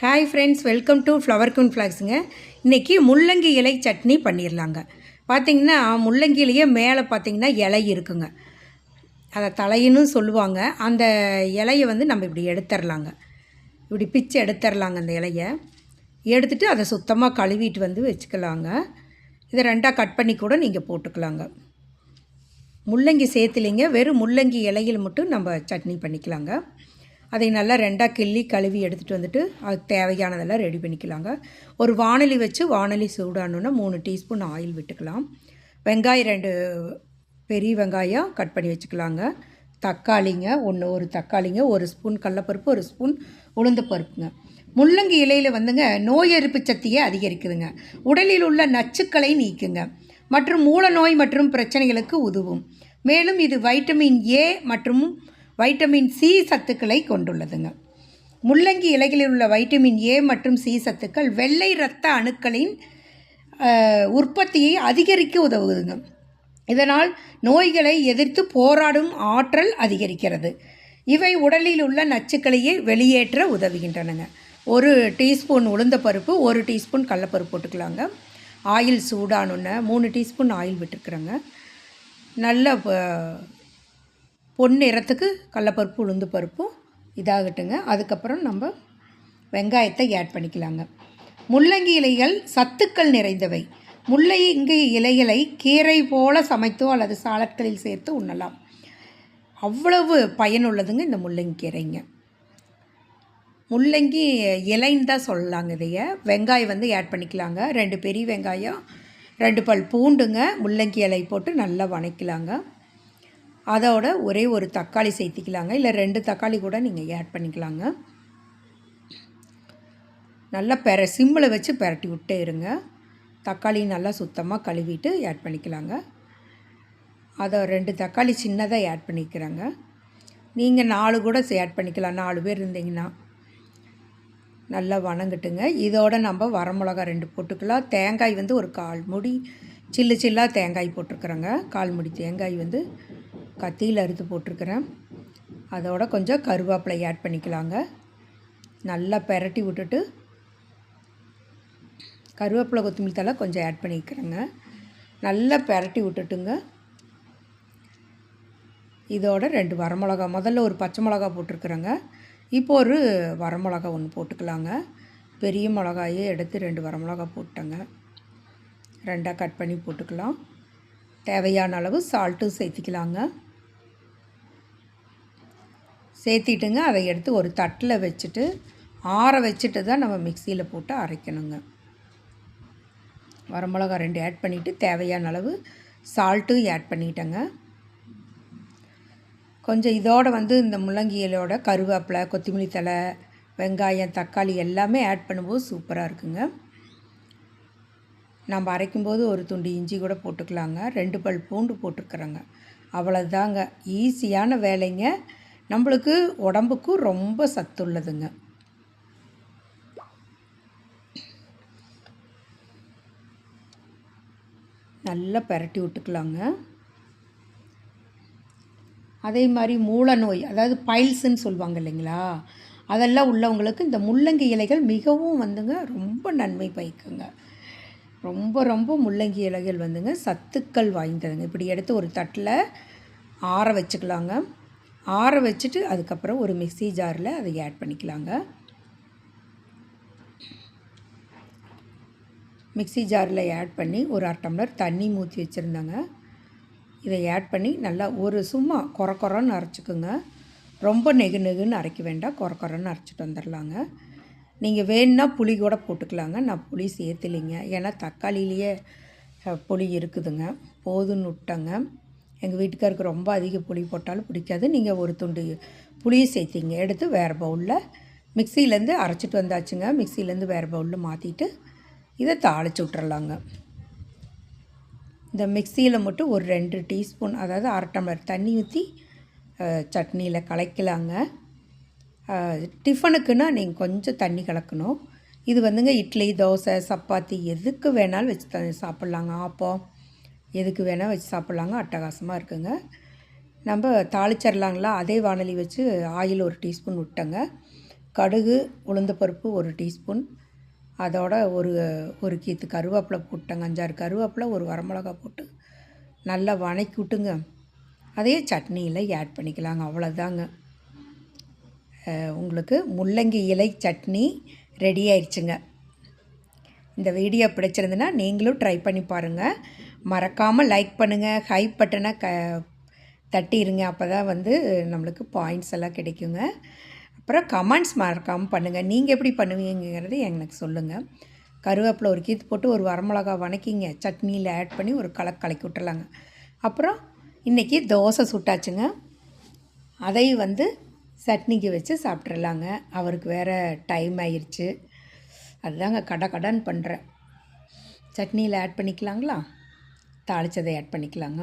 Hi friends welcome to flower குன் ஃப்ளாக்ஸுங்க இன்றைக்கி முள்ளங்கி இலை சட்னி பண்ணிடலாங்க பார்த்தீங்கன்னா முள்ளங்கிலேயே மேலே பார்த்தீங்கன்னா இலை இருக்குங்க. அதை தலையின்னு சொல்லுவாங்க. அந்த இலையை வந்து நம்ம இப்படி எடுத்துடலாங்க இப்படி பிச்சு எடுத்துடலாங்க அந்த இலையை. எடுத்துட்டு அதை சுத்தமாக கழுவிட்டு வந்து வச்சுக்கலாங்க. இதை ரெண்டாக கட் பண்ணி கூட நீங்கள் போட்டுக்கலாங்க. முள்ளங்கி சேர்த்துலிங்க. வெறும் முள்ளங்கி இலையில் மட்டும் நம்ம சட்னி பண்ணிக்கலாங்க. அதை நல்லா ரெண்டாக கிள்ளி கழுவி எடுத்துகிட்டு வந்துட்டு அதுக்கு தேவையானதெல்லாம் ரெடி பண்ணிக்கலாங்க. ஒரு வாணலி வச்சு வாணலி சூடானோன்னா மூணு டீஸ்பூன் ஆயில் விட்டுக்கலாம். வெங்காயம் ரெண்டு பெரிய வெங்காயம் கட் பண்ணி வச்சுக்கலாங்க. தக்காளிங்க ஒன்று ஒரு தக்காளிங்க ஒரு ஸ்பூன் கடலப்பருப்பு ஒரு ஸ்பூன் உளுந்த பருப்புங்க. முள்ளங்கி இலையில் வந்துங்க நோய் எதிர்ப்பு சக்தியை அதிகரிக்குதுங்க. உடலில் உள்ள நச்சுக்களை நீக்குங்க. மற்றும் மூல நோய் மற்றும் பிரச்சனைகளுக்கு உதவும். மேலும் இது வைட்டமின் ஏ மற்றும் வைட்டமின் சி சத்துக்களை கொண்டுள்ளதுங்க. முள்ளங்கி இலைகளில் உள்ள வைட்டமின் ஏ மற்றும் சி சத்துக்கள் வெள்ளை இரத்த அணுக்களின் உற்பத்தியை அதிகரிக்க உதவுதுங்க. இதனால் நோய்களை எதிர்த்து போராடும் ஆற்றல் அதிகரிக்கிறது. இவை உடலில் உள்ள நச்சுக்களையே வெளியேற்ற உதவுகின்றனங்க. ஒரு டீஸ்பூன் உளுந்த பருப்பு ஒரு டீஸ்பூன் கடலப்பருப்பு போட்டுக்கலாங்க. ஆயில் சூடானுன்னு மூணு டீஸ்பூன் ஆயில் விட்டுருக்குறேங்க. நல்ல பொன் நிறத்துக்கு கடலப்பருப்பு உளுந்து பருப்பும் இதாகட்டுங்க. அதுக்கப்புறம் நம்ம வெங்காயத்தை ஆட் பண்ணிக்கலாங்க. முள்ளங்கி இலைகள் சத்துக்கள் நிறைந்தவை. முள்ளங்கி இலைகளை கீரை போல சமைத்தோ அல்லது சாலட்களில் சேர்த்து உண்ணலாம். அவ்வளவு பயனுள்ளதுங்க இந்த முள்ளங்கி கீரைங்க. முள்ளங்கி இலைன்னு தான் சொல்லலாங்க இதைய. வெங்காயம் வந்து ஆட் பண்ணிக்கலாங்க. ரெண்டு பெரிய வெங்காயம் ரெண்டு பல் பூண்டுங்க முள்ளங்கி இலை போட்டு நல்லா வணக்கலாங்க. அதோட ஒரே ஒரு தக்காளி சேர்த்திக்கலாங்க. இல்லை ரெண்டு தக்காளி கூட நீங்கள் ஆட் பண்ணிக்கலாங்க. நல்லா பெர சிம்மில் வச்சு பெரட்டி விட்டே இருங்க. தக்காளி நல்லா சுத்தமாக கழுவிட்டு ஆட் பண்ணிக்கலாங்க. அதை ரெண்டு தக்காளி சின்னதாக ஆட் பண்ணிக்கிறாங்க. நீங்கள் நாலு கூட ஆட் பண்ணிக்கலாம். நாலு பேர் இருந்தீங்கன்னா நல்லா வணங்கட்டுங்க. இதோட நம்ம வரமிளகா ரெண்டு போட்டுக்கலாம். தேங்காய் வந்து ஒரு கால் முடி சில்லு சில்லாக தேங்காய் போட்டிருக்குறோங்க. கால் முடி தேங்காய் வந்து கத்தியில் அறுத்து போட்டிருக்கிறேன். அதோட கொஞ்சம் கருவேப்பிலை ஆட் பண்ணிக்கலாங்க. நல்லா பெரட்டி விட்டுட்டு கருவேப்பிலை கொத்தமல்லி தலை கொஞ்சம் ஆட் பண்ணிக்கிறேங்க. நல்லா பெரட்டி விட்டுட்டுங்க. இதோட ரெண்டு வரமிளகா முதல்ல ஒரு பச்சை மிளகா போட்டிருக்குறேங்க. இப்போ ஒரு வரமிளகா ஒன்று போட்டுக்கலாங்க. பெரிய மிளகாயே எடுத்து ரெண்டு வரமிளகா போட்டேங்க. ரெண்டாக கட் பண்ணி போட்டுக்கலாம். தேவையான அளவு சால்ட்டும் சேர்த்திக்கலாங்க. சேர்த்திட்டுங்க அதை எடுத்து ஒரு தட்டில் வச்சுட்டு ஆற வச்சுட்டு தான் நம்ம மிக்சியில் போட்டு அரைக்கணுங்க. வரமிளகா ரெண்டு ஆட் பண்ணிவிட்டு தேவையான அளவு சால்ட்டும் ஆட் பண்ணிட்டேங்க. கொஞ்சம் இதோடு வந்து இந்த முள்ளங்கியலோட கருவேப்பிலை கொத்தமல்லி தழை வெங்காயம் தக்காளி எல்லாமே ஆட் பண்ணும்போது சூப்பராக இருக்குங்க. நம்ம அரைக்கும்போது ஒரு துண்டு இஞ்சி கூட போட்டுக்கலாங்க. ரெண்டு பல் பூண்டு போட்டுருக்குறோங்க அவ்வளோதாங்க ஈஸியான வேலைங்க. நம்மளுக்கு உடம்புக்கும் ரொம்ப சத்துள்ளதுங்க. நல்லா பரட்டி விட்டுக்கலாங்க. அதே மாதிரி மூல நோய் அதாவது பைல்ஸுன்னு சொல்லுவாங்க இல்லைங்களா? அதெல்லாம் உள்ளவங்களுக்கு இந்த முள்ளங்கி இலைகள் மிகவும் வந்துங்க ரொம்ப நன்மை பயக்குங்க. ரொம்ப ரொம்ப முள்ளங்கி இலைகள் வந்துங்க சத்துக்கள் வாய்ந்ததுங்க. இப்படி எடுத்து ஒரு தட்டில் ஆற வச்சுக்கலாங்க. ஆற வச்சுட்டு அதுக்கப்புறம் ஒரு மிக்ஸி ஜாரில் அதை ஆட் பண்ணிக்கலாங்க. மிக்ஸி ஜாரில் ஆட் பண்ணி ஒரு அரை டம்ளர் தண்ணி ஊற்றி வச்சுருந்தாங்க. இதை ஆட் பண்ணி நல்லா ஒரு சும்மா கொர கொரன்னு அரைச்சிக்குங்க. ரொம்ப நெகு நெகுன்னு அரைக்க வேண்டாம். கொர கொரன்னு அரைச்சிட்டு வந்துடலாங்க. நீங்கள் வேணுன்னா புளி கூட போட்டுக்கலாங்க. நான் புளி சேர்த்துலிங்க. ஏன்னா தக்காளிலேயே புளி இருக்குதுங்க. போதுன்னு விட்டங்க. எங்கள் வீட்டுக்காருக்கு ரொம்ப அதிக புளி போட்டாலும் பிடிக்காது. நீங்கள் ஒரு துண்டு புளியை சேர்த்திங்க எடுத்து வேறு பவுலில் மிக்சியிலேருந்து அரைச்சிட்டு வந்தாச்சுங்க. மிக்சியிலேருந்து வேறு பவுலில் மாற்றிட்டு இதை தாளிச்சு விட்றலாங்க இந்த மிக்சியில் மட்டும் ஒரு ரெண்டு டீஸ்பூன் அதாவது அரை டம்ளர் தண்ணி ஊற்றி சட்னியில் கலக்கலாங்க. டிஃபனுக்குன்னா நீங்கள் கொஞ்சம் தண்ணி கலக்கணும். இது வந்துங்க இட்லி தோசை சப்பாத்தி எதுக்கு வேணாலும் வச்சு த சாப்பிட்லாங்க. ஆப்பம். எதுக்கு வேணால் வச்சு சாப்பிட்லாங்க அட்டகாசமாக இருக்குங்க. நம்ம தாளிச்சிடலாங்களா அதே வானலி வச்சு ஆயில் ஒரு டீஸ்பூன் விட்டங்க. கடுகு உளுந்தப்பருப்பு ஒரு டீஸ்பூன். அதோட ஒரு ஒரு கீத்து கருவேப்பிலை போட்டேங்க அஞ்சாறு கருவேப்பிலை ஒரு வரமிளகா போட்டு நல்லா வணக்கி விட்டுங்க. அதையே சட்னியில் ஆட் பண்ணிக்கலாங்க அவ்வளோதாங்க உங்களுக்கு முள்ளங்கி இலை சட்னி ரெடி ஆயிடுச்சுங்க இந்த வீடியோ பிடிச்சிருந்துன்னா நீங்களும் ட்ரை பண்ணி பாருங்கள் மறக்காமல் லைக் பண்ணுங்கள் ஹை பட்டனை க தட்டிடுங்க அப்போ தான் வந்து நம்மளுக்கு பாயிண்ட்ஸ் எல்லாம் கிடைக்குங்க. அப்புறம் கமெண்ட்ஸ் மறக்காமல் பண்ணுங்கள் நீங்கள் எப்படி பண்ணுவீங்கிறது எனக்கு சொல்லுங்கள் கருவேப்பிலை ஒரு கீத்து போட்டு ஒரு வரமிளகா வணக்கிங்க. சட்னியில் ஆட் பண்ணி ஒரு கலக்கு கலக்கி விட்டுலாங்க அப்புறம் இன்றைக்கி தோசை சுட்டாச்சுங்க. அதை வந்து சட்னிக்கு வச்சு சாப்பிட்றலாங்க அவருக்கு வேறு டைம் ஆயிடுச்சு அதுதாங்க கடை கடன் பண்ணுறேன் சட்னியில் ஆட் பண்ணிக்கலாங்களா? தாளிச்சதை ஆட் பண்ணிக்கலாங்க.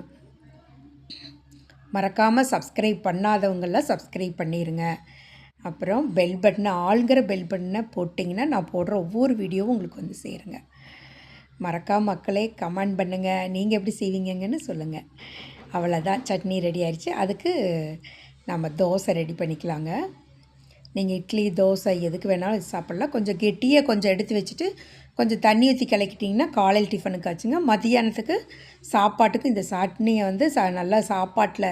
மறக்காமல் சப்ஸ்கிரைப் பண்ணாதவங்கெல்லாம் சப்ஸ்கிரைப் பண்ணிடுங்க அப்புறம் பெல் பட்டனை ஆளுங்கிற பெல் பட்டனை போட்டிங்கன்னா நான் போடுற ஒவ்வொரு வீடியோவும் உங்களுக்கு வந்து சேருங்க. மறக்காம மக்களே கமெண்ட் பண்ணுங்கள் நீங்கள் எப்படி செய்வீங்கன்னு சொல்லுங்கள் அவ்வளோதான் சட்னி ரெடி ஆயிடுச்சு அதுக்கு நம்ம தோசை ரெடி பண்ணிக்கலாங்க. நீங்கள் இட்லி தோசை எதுக்கு வேணாலும் சாப்பிட்லாம். கொஞ்சம் கெட்டியாக கொஞ்சம் எடுத்து வச்சுட்டு கொஞ்சம் தண்ணி ஊற்றி கலக்கிட்டிங்கன்னா காலையில் டிஃபனுக்கு ஆச்சுங்க மதியானத்துக்கு சாப்பாட்டுக்கு இந்த சட்னியை வந்து சா நல்லா சாப்பாட்டில்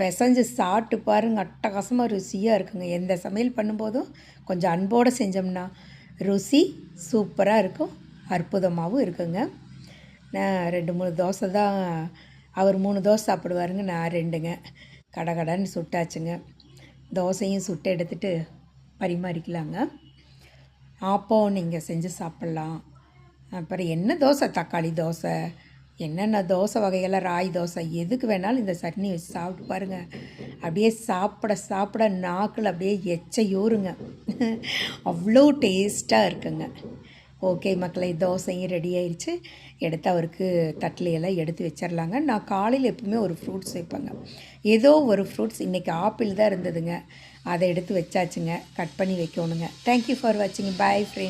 பிசைஞ்சு சாப்பிட்டு பாருங்க. அட்டகாசமாக ருசியாக இருக்குங்க. எந்த சமையல் பண்ணும்போதும் கொஞ்சம் அன்போடு செஞ்சோம்னா ருசி சூப்பராக இருக்கும். அற்புதமாகவும் இருக்குங்க. நான் ரெண்டு மூணு தோசை தான் அவர் மூணு தோசை சாப்பிடுவாருங்க. நான் ரெண்டுங்க. கடகடன்னு சுட்டாச்சுங்க. தோசையும் சுட்டு எடுத்துகிட்டு பரிமாறிக்கலாங்க. ஆப்பம் நீங்கள் செஞ்சு சாப்பிட்லாம். அப்புறம் என்ன தோசை? தக்காளி தோசை. என்னென்ன தோசை வகையெல்லாம் ராய் தோசை? எதுக்கு வேணாலும் இந்த சட்னி வச்சு சாப்பிட்டு பாருங்கள் அப்படியே சாப்பிட சாப்பிட நாக்கில் அப்படியே எச்சையூறுங்க. அவ்வளோ டேஸ்ட்டாக இருக்குங்க. ஓகே மக்களை தோசையும் ரெடி ஆயிடுச்சு எடுத்து அவருக்கு தட்லியெல்லாம் எடுத்து வச்சிடலாங்க நான் காலையில் எப்பவுமே ஒரு ஃப்ரூட்ஸ் வைப்பேங்க. ஏதோ ஒரு ஃப்ரூட்ஸ் இன்றைக்கி ஆப்பிள் தான் இருந்ததுங்க. அதை எடுத்து வச்சாச்சுங்க. கட் பண்ணி வைக்கணுங்க. தேங்க்யூ ஃபார் வாட்சிங் பாய் ஃப்ரெண்ட்